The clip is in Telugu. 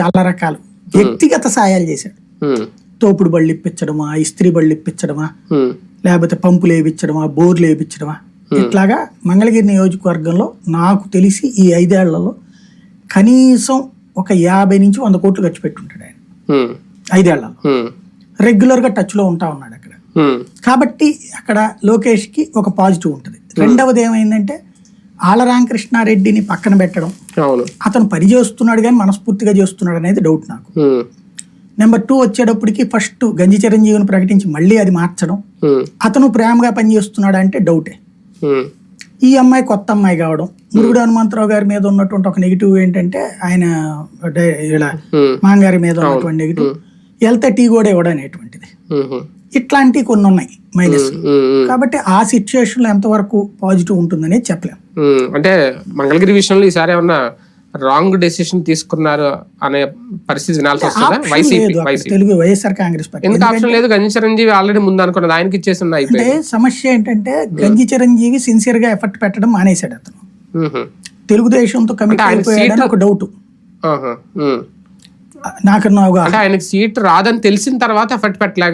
చాలా రకాలు. వ్యక్తిగత సాయాలు చేశాడు. తోపుడు బళ్ళు ఇప్పించడమా ఇస్త్రీ బళ్ళు ఇప్పించడమా లేకపోతే పంపులు వేయించడమా బోర్లు వేయించడమా? ఇట్లాగా మంగళగిరి నియోజకవర్గంలో నాకు తెలిసి ఈ ఐదేళ్ళలో కనీసం ఒక యాభై నుంచి వంద కోట్లు ఖర్చు పెట్టుంటాడు ఆయన. ఐదేళ్ళలో. రెగ్యులర్గా టచ్లో ఉంటా ఉన్నాడు అక్కడ. కాబట్టి అక్కడ లోకేష్కి ఒక పాజిటివ్ ఉంటుంది. రెండవది ఏమైందంటే ఆళ్ళ రామకృష్ణారెడ్డిని పక్కన పెట్టడం. అతను పని చేస్తున్నాడు కానీ మనస్ఫూర్తిగా చేస్తున్నాడు అనేది డౌట్ నాకు. నెంబర్ టూ వచ్చేటప్పటికి ఫస్ట్ గంజి చిరంజీవిని ప్రకటించి మళ్ళీ అది మార్చడం. అతను ప్రేమగా పనిచేస్తున్నాడు అంటే డౌటే. ఈ అమ్మాయి కొత్త అమ్మాయి కావడం. మురుగుడు హనుమంతరావు గారి మీద ఉన్నటువంటి ఒక నెగిటివ్ ఏంటంటే ఆయన ఇలా మాంగారి మీద ఉన్నటువంటి నెగిటివ్ వెళ్తే టీ కూడా ఇవ్వడం అనేటువంటిది. ఇట్లాంటివి కొన్ని ఉన్నాయి మైనస్ కాబట్టి ఆ సిచ్యుయేషన్లో ఎంతవరకు పాజిటివ్ ఉంటుందనేది చెప్పలేం. ఉమ్, అంటే మంగళగిరి విషయంలో ఈసారి ఏమన్నా రాంగ్ డెసిషన్ తీసుకున్నారు అనే పరిస్థితి వినాల్సి వస్తుందా? YCP Telugu YSR Congress party. ఎందుకు ఆప్షన్ లేదు? గంజి చిరంజీవి ఆల్రెడీ ముందు అనుకున్నది ఆయనకి ఇచ్చేసి అంటే సమస్య ఏంటంటే గంజి చిరంజీవి సిన్సియర్గా ఎఫర్ట్ పెట్టడం మానేశాడు అతను. తెలుగుదేశంతో కమిట్ ఆయన అయిపోయాడని ఒక డౌట్. నాకు ఆయనకి సీట్ రాదని తెలిసిన తర్వాత ఎఫర్ట్ పెట్టలేక